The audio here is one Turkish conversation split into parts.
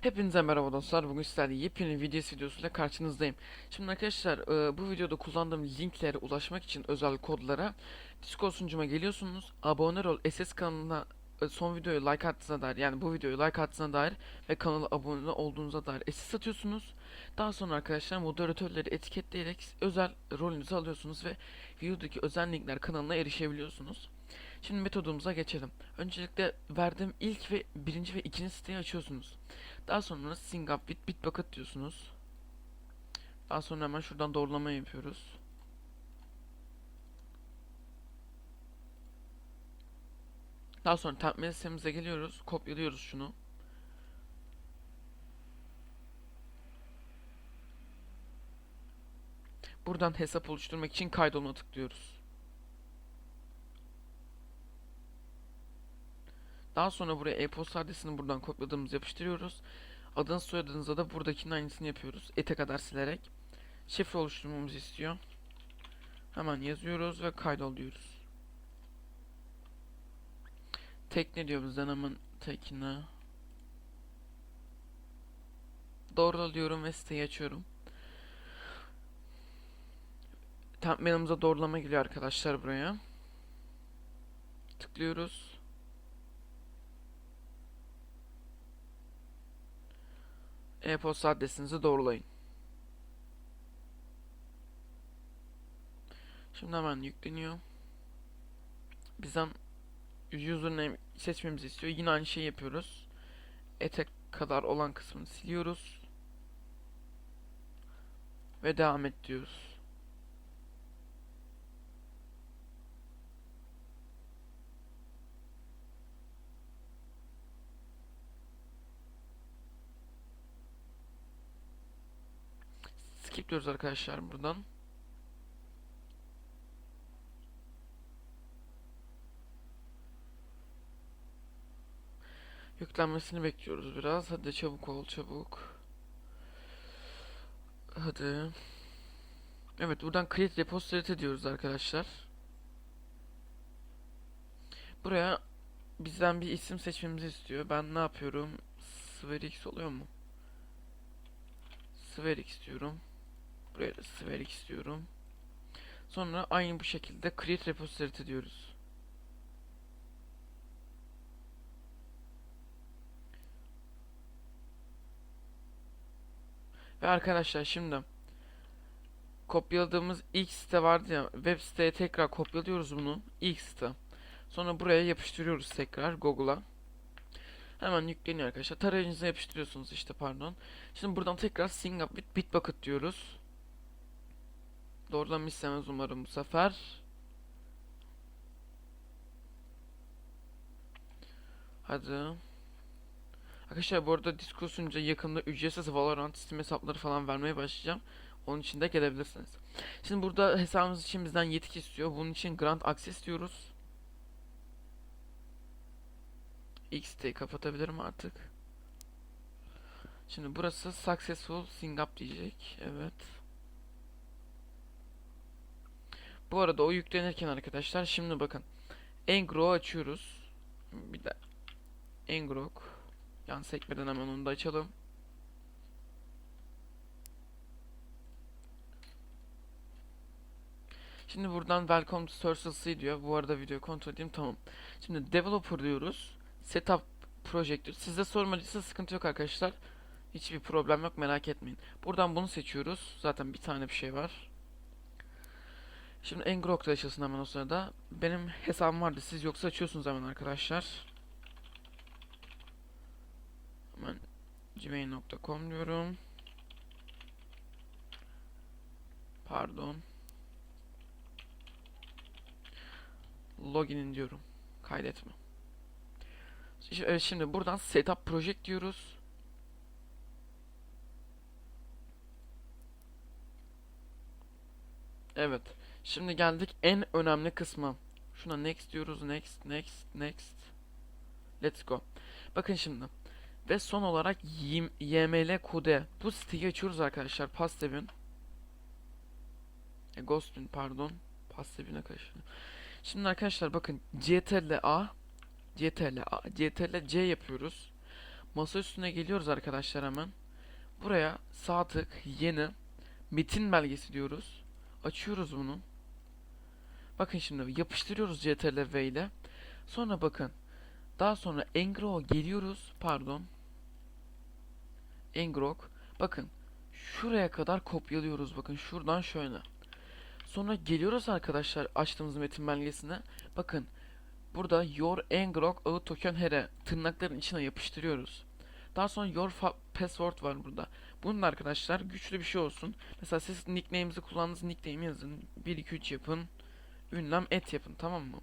Hepinize merhaba dostlar. Bugün sizlerle yepyeni videos videosuyla karşınızdayım. Şimdi arkadaşlar e, bu videoda kullandığım linklere ulaşmak için özel kodlara Discord sunucuma geliyorsunuz. Abone ol SS kanalına e, son videoyu like attığına dair yani bu videoyu like attığına dair ve kanala abone olduğunuza dair SS atıyorsunuz. Daha sonra arkadaşlar moderatörleri etiketleyerek özel rolünüzü alıyorsunuz ve videodaki özel linkler kanalına erişebiliyorsunuz. Şimdi metodumuza geçelim. Öncelikle verdiğim ilk ve birinci ve ikinci siteyi açıyorsunuz. Daha sonra Sing Up with Bitbucket diyorsunuz. Daha sonra hemen şuradan doğrulama yapıyoruz. Daha sonra template sitemize geliyoruz. Kopyalıyoruz şunu. Buradan hesap oluşturmak için kaydolma tıklıyoruz. Daha sonra buraya e-posta adresini buradan kopyaladığımız yapıştırıyoruz. Adınız soyadınıza da buradakinin aynısını yapıyoruz. Ete kadar silerek. Şifre oluşturmamızı istiyor. Hemen yazıyoruz ve kaydol diyoruz. Tekne diyor bizden hemen tekne. Doğrula diyorum ve siteyi açıyorum. Template'imize doğrulama geliyor arkadaşlar buraya. Tıklıyoruz. E-posta adresinizi doğrulayın. Şimdi hemen yükleniyor. Bizden username seçmemizi istiyor. Yine aynı şeyi yapıyoruz. Ete kadar olan kısmını siliyoruz. Ve devam et diyoruz. Diyoruz arkadaşlar buradan. Yüklenmesini bekliyoruz biraz. Hadi çabuk ol çabuk. Hadi. Evet buradan create repository diyoruz arkadaşlar. Buraya bizden bir isim seçmemizi istiyor. Ben ne yapıyorum? Sverix oluyor mu? Sverix diyorum. Buraya da Sverix istiyorum. Sonra aynı bu şekilde create repository diyoruz. Ve arkadaşlar şimdi kopyaladığımız ilk site vardı ya web siteye tekrar kopyalıyoruz bunu ilk site. Sonra buraya yapıştırıyoruz tekrar Google'a. Hemen yükleniyor arkadaşlar. Tarayıcınıza yapıştırıyorsunuz işte pardon. Şimdi buradan tekrar Sing Up with Bitbucket diyoruz. Doğrudan umarım bu sefer. Hadi. Arkadaşlar bu arada Discord yakında ücretsiz Valorant Steam hesapları falan vermeye başlayacağım. Onun için de gelebilirsiniz. Şimdi burada hesabımız için bizden yetki istiyor. Bunun için Grant Access diyoruz. X siteyi kapatabilirim artık. Şimdi burası Successful Sing Up diyecek. Evet. Bu arada o yüklenirken arkadaşlar şimdi bakın. Engrok'u açıyoruz. Bir de Engrok. Yan sekmeden hemen onu da açalım. Şimdi buradan Welcome to Source C diyor. Bu arada videoyu kontrol edeyim. Tamam. Şimdi Developer diyoruz. Setup Project. Sizde sormadıysa sıkıntı yok arkadaşlar. Hiçbir problem yok merak etmeyin. Buradan bunu seçiyoruz. Zaten bir tane bir şey var. Şimdi Engrok'ta açılsın hemen o sırada. Benim hesabım vardı. Siz yoksa açıyorsunuz hemen arkadaşlar. Hemen gmail.com diyorum. Pardon. Login diyorum. Kaydetme. Şi- Evet şimdi buradan setup project diyoruz. Evet. Şimdi geldik en önemli kısma. Şuna next diyoruz. Next, next, next. Let's go. Bakın şimdi. Ve son olarak YML kode. Bu siteyi açıyoruz arkadaşlar. Pastebin. E, Ghostbin pardon. Pastebin'e karıştı. Şimdi arkadaşlar bakın CTRL A CTRL A CTRL C yapıyoruz. Masa üstüne geliyoruz arkadaşlar hemen. Buraya sağ tık yeni metin belgesi diyoruz. Açıyoruz bunu. Bakın şimdi yapıştırıyoruz CTRL V ile. Sonra bakın. Daha sonra Engrow'a geliyoruz. Pardon. Engrow'a. Bakın. Şuraya kadar kopyalıyoruz. Bakın şuradan şöyle. Sonra geliyoruz arkadaşlar açtığımız metin belgesine. Bakın. Burada your Engrow'a ağıt token here tırnakların içine yapıştırıyoruz. Daha sonra your password var burada. Bunun da arkadaşlar güçlü bir şey olsun. Mesela siz nickname'inizi kullandığınız nickname yazın. 1 2 3 yapın. Ünlem et yapın tamam mı?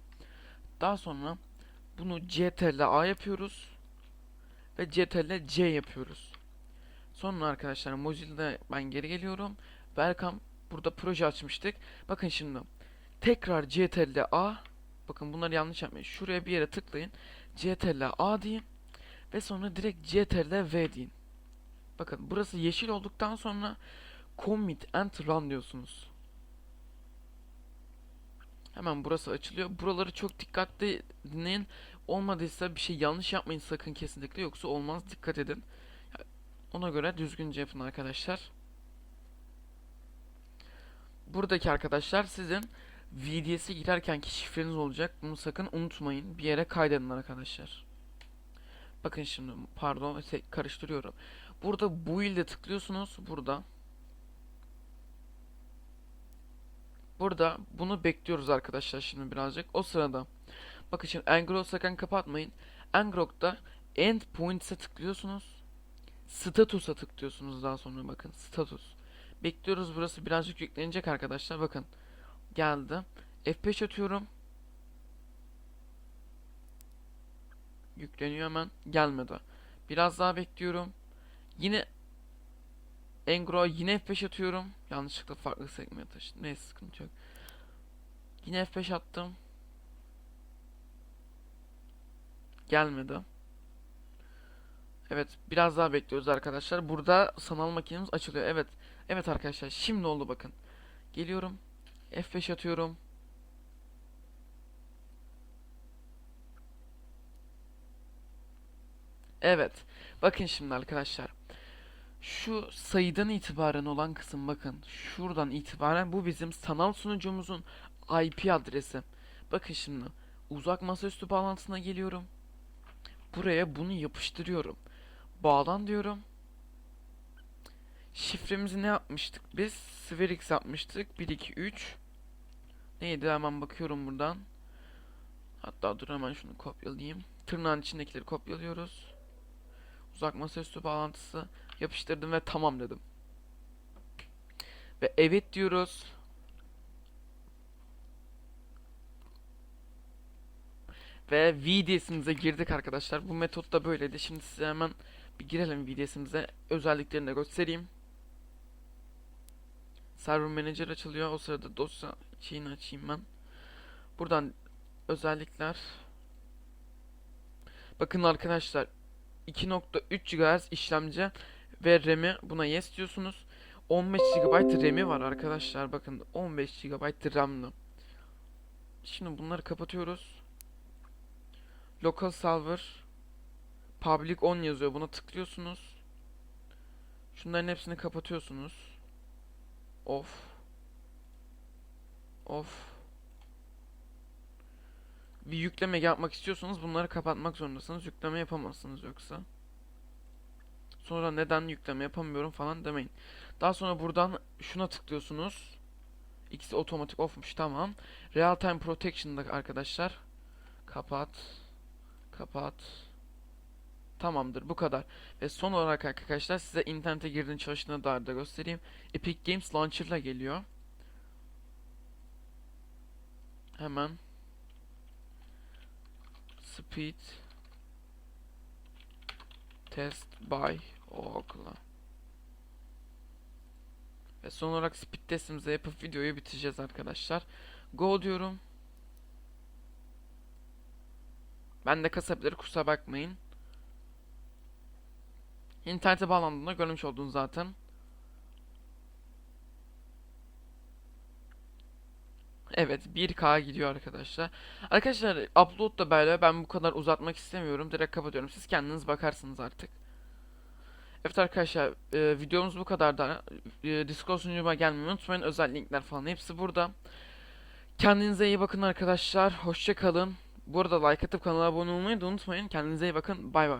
Daha sonra bunu CTRL A yapıyoruz ve CTRL C yapıyoruz. Sonra arkadaşlar Mozilla'da ben geri geliyorum. Welcome burada proje açmıştık. Bakın şimdi tekrar CTRL A bakın bunları yanlış yapmayın. Şuraya bir yere tıklayın. CTRL A deyin ve sonra direkt CTRL V deyin. Bakın burası yeşil olduktan sonra commit and run diyorsunuz. Hemen burası açılıyor. Buraları çok dikkatli dinleyin. Olmadıysa bir şey yanlış yapmayın sakın kesinlikle yoksa olmaz. Dikkat edin. Ona göre düzgünce yapın arkadaşlar. Buradaki arkadaşlar sizin VDS'e girerkenki şifreniz olacak. Bunu sakın unutmayın. Bir yere kaydedin arkadaşlar. Bakın şimdi pardon karıştırıyorum. Burada bu ilde tıklıyorsunuz. Burada. Burada bunu bekliyoruz arkadaşlar şimdi birazcık. O sırada bakın şimdi Ngrok sakın kapatmayın. Ngrok'ta Endpoints'e tıklıyorsunuz. Status'a tıklıyorsunuz daha sonra bakın status. Bekliyoruz burası birazcık yüklenecek arkadaşlar bakın. Geldi. F5 atıyorum. Yükleniyor hemen. Gelmedi. Biraz daha bekliyorum. Yine Engro yine F5 atıyorum. Yanlışlıkla farklı sekmeye taşıdım. Neyse sıkıntı yok. Yine F5 attım. Gelmedi. Evet biraz daha bekliyoruz arkadaşlar. Burada sanal makinemiz açılıyor. Evet. Evet arkadaşlar şimdi oldu bakın. Geliyorum. F5 atıyorum. Evet. Bakın şimdi arkadaşlar. Şu sayıdan itibaren olan kısım bakın. Şuradan itibaren bu bizim sanal sunucumuzun IP adresi. Bakın şimdi. Uzak masaüstü bağlantısına geliyorum. Buraya bunu yapıştırıyorum. Bağlan diyorum. Şifremizi ne yapmıştık biz? Sverix yapmıştık. 1 2 3. Neydi hemen bakıyorum buradan. Hatta dur hemen şunu kopyalayayım. Tırnağın içindekileri kopyalıyoruz. Uzak masaüstü bağlantısı yapıştırdım ve tamam dedim. Ve evet diyoruz. Ve VDS'imize girdik arkadaşlar. Bu metot da böyleydi. Şimdi size hemen bir girelim VDS'imize. Özelliklerini de göstereyim. Server Manager açılıyor. O sırada dosya şeyini açayım ben. Buradan özellikler. Bakın arkadaşlar 2.3 GHz işlemci ve RAM'i buna yes diyorsunuz. 15 GB RAM'i var arkadaşlar. Bakın 15 GB RAM'lı. Şimdi bunları kapatıyoruz. Local server public on yazıyor. Buna tıklıyorsunuz. Şunların hepsini kapatıyorsunuz. Off. Off. Bir yükleme yapmak istiyorsanız bunları kapatmak zorundasınız. Yükleme yapamazsınız yoksa. Sonra neden yükleme yapamıyorum falan demeyin. Daha sonra buradan şuna tıklıyorsunuz. İkisi otomatik offmuş tamam. Real time protection'da arkadaşlar. Kapat. Kapat. Tamamdır bu kadar. Ve son olarak arkadaşlar size internete girdiğini çalıştığına dair de göstereyim. Epic Games Launcher'la geliyor. Hemen. Speed Test by Oracle. Ve son olarak speed testimizi yapıp videoyu bitireceğiz arkadaşlar. Go diyorum. Ben de kasabilir kusura bakmayın. İnternete bağlandığında görmüş oldun zaten. Evet 1K gidiyor arkadaşlar. Arkadaşlar upload da böyle ben bu kadar uzatmak istemiyorum. Direkt kapatıyorum. Siz kendiniz bakarsınız artık. Evet arkadaşlar e, videomuz bu kadar da e, Discord sunucuma gelmeyi unutmayın. Özel linkler falan hepsi burada. Kendinize iyi bakın arkadaşlar. Hoşça kalın. Bu arada like atıp kanala abone olmayı da unutmayın. Kendinize iyi bakın. Bay bay.